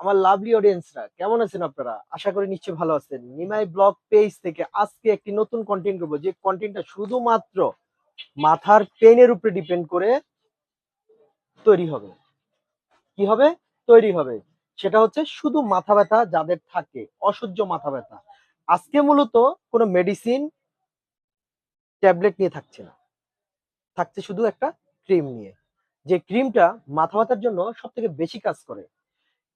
আমার লাভলি অডিয়েন্সরা কেমন আছেন আপনারা? আশা করি নিশ্চয়ই ভালো আছেন। নিমাই ব্লগ পেজ থেকে আজকে একটি নতুন কন্টেন্ট করব। যে কন্টেন্টটা শুধুমাত্র মাথার পেনের উপরে ডিপেন্ড করে তৈরি হবে। কি হবে? তৈরি হবে। সেটা হচ্ছে শুধু মাথা ব্যথা যাদের থাকে, অসহ্য মাথা ব্যথা। আজকে মূলত কোনো মেডিসিন ট্যাবলেট নিয়ে থাকছে না। থাকছে শুধু একটা ক্রিম নিয়ে। যে ক্রিমটা মাথা ব্যথার জন্য সব থেকে বেশি কাজ করে।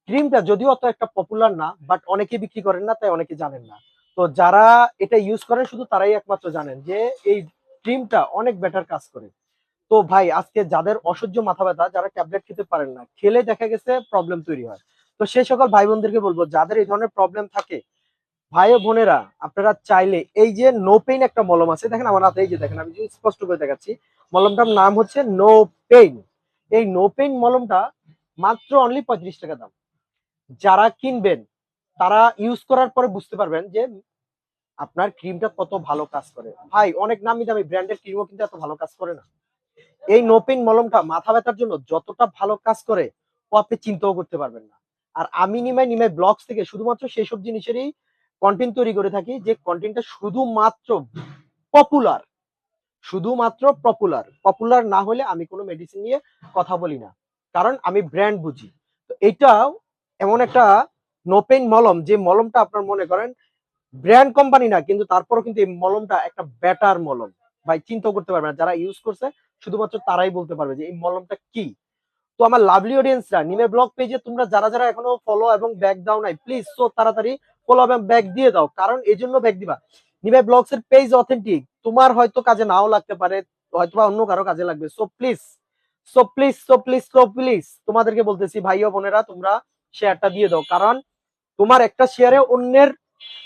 ক্রিমটা যদিও অত একটা পপুলার না বাট অনেকে বিক্রি করেন না, তাই অনেকে জানেন না। তো যারা এটা ইউজ করেন, শুধু তারাই একমাত্র জানেন যে এই ক্রিমটা অনেক বেটার কাজ করে। তো ভাই, আজকে যাদের অসহ্য মাথা ব্যথা, যারা ট্যাবলেট খেতে পারেন না, খেলে দেখা গেছে প্রবলেম তৈরি হয়। তো সেই সকল ভাই বোনদেরকে বলব, যাদের এই ধরনের প্রবলেম থাকে, ভাই ও বোনেরা, আপনারা চাইলে এই যে নো পেইন একটা মলম আছে, দেখেন আমার হাতে এই যে দেখেন, আমি যদি স্পষ্ট করে দেখাচ্ছি, মলমটার নাম হচ্ছে নো পেইন এই নো পেইন মলমটা মাত্র অনলি পঁয়ত্রিশ টাকা দাম। যারা কিনবেন, তারা ইউজ করার পরে বুঝতে পারবেন যে আপনার ক্রিমটা কত ভালো কাজ করে। ভাই, অনেক নামি দামি ব্র্যান্ডের ক্রিমও কিন্তু এত ভালো কাজ করে না। এই নো পেইন মলমটা মাথা ব্যথার জন্য যতটা ভালো কাজ করে, ও আপনি চিন্তাও করতে পারবেন না। আর আমি নিমাই নিমাই ব্লগস থেকে শুধুমাত্র সেই সব জিনিসেরই কন্টেন্ট তৈরি করে থাকি যে কন্টেন্টটা শুধুমাত্র পপুলার শুধুমাত্র পপুলার পপুলার না হলে আমি কোনো মেডিসিন নিয়ে কথা বলি না। কারণ আমি ব্র্যান্ড বুঝি। তো এটাও এমন একটা নোপেন মলম, যে মলমটা আপনার মনে করেন ব্র্যান্ড কোম্পানি না, কিন্তু তারপরও কিন্তু এই মলমটা একটা বেটার মলম। ভাই চিন্তা করতে পারবে না, যারা ইউজ করছে, শুধুমাত্র তারাই বলতে পারবে যে এই মলমটা কি। তো আমার লাভলি অডিয়েন্সরা নিমে ব্লগ পেজে তোমরা যারা যারা এখনও ফলো এবং ব্যাক দাও নাই প্লিজ সো তাড়াতাড়ি ফলো এবং ব্যাক দিয়ে দাও, কারণ এই জন্য ব্যাক দিবা। নিমে ব্লগস এর পেজ অথেন্টিক তোমার হয়তো কাজে নাও লাগতে পারে, হয়তো বা অন্য কারও কাজে লাগবে। So please so please so please so please তোমাদেরকে বলতেছি ভাই ও বোনেরা, তোমরা শেয়ারটা দিয়ে দাও। কারণ তোমার একটা শেয়ারে অন্যের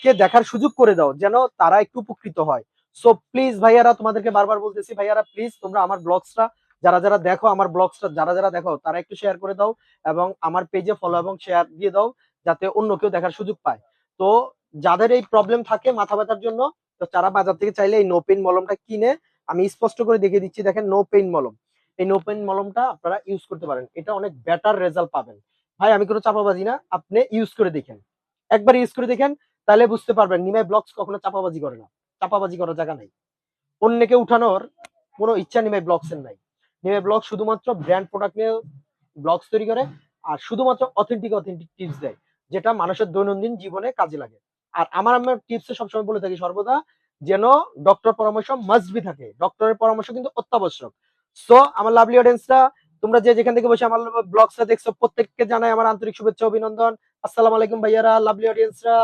কে দেখার সুযোগ করে দাও, যেন তারা একটু উপকৃত হয়। সো প্লিজ ভাইয়ারা, তোমাদেরকে বারবার বলতেছি, ভাইয়ারা প্লিজ তোমরা আমার ব্লগসটা যারা যারা দেখো, আমার ব্লগসটা যারা যারা দেখো, তারা একটু শেয়ার করে দাও এবং আমার পেজে ফলো এবং শেয়ার দিয়ে দাও, যাতে অন্য কেউ দেখার সুযোগ পায়। তো, যাদের এই প্রবলেম থাকে মাথা ব্যথার জন্য, তো তারা বাজার থেকে চাইলে এই নো পেইন মলমটা কিনে, আমি স্পষ্ট করে দেখিয়ে দিচ্ছি, দেখেন নো পেইন মলম। এই নো পেইন মলমটা আপনারা ইউজ করতে পারেন। এটা অনেক বেটার রেজাল্ট পাবেন। ভাই, আমি কোনো চাপাবাজি না। আপনি ইউজ করে দেখেন। একবার ইউজ করে দেখেন, তাহলে বুঝতে পারবেন নিমাই ব্লগস কখনো চাপাবাজি করে না। চাপাবাজি করার জায়গা নাই। অন্যকে উঠানোর কোনো ইচ্ছা নিমাই ব্লগস এর নাই। নিমাই ব্লগ শুধুমাত্র ব্র্যান্ড প্রোডাক্ট নিয়ে ব্লগস তৈরি করে আর শুধুমাত্র অথেন্টিক অথেন্টিক টিপস দেয়, যেটা মানুষের দৈনন্দিন জীবনে কাজে লাগে। আর আমার আমার টিপসে সবসময় বলে থাকি, সর্বদা যেন ডক্টর পরামর্শ মাস্ট বি থাকে। ডক্টরের পরামর্শ কিন্তু অত্যাবশ্যক। সো আমার লাভলি অডিয়েন্সরা তোমরা যে যেখান থেকে বসে আমার ব্লগসটা দেখছ, প্রত্যেককে জানাই আমার আন্তরিক শুভেচ্ছা, অভিনন্দন। আসসালামু আলাইকুম ভাইয়ারা লাভলি অডিয়েন্সরা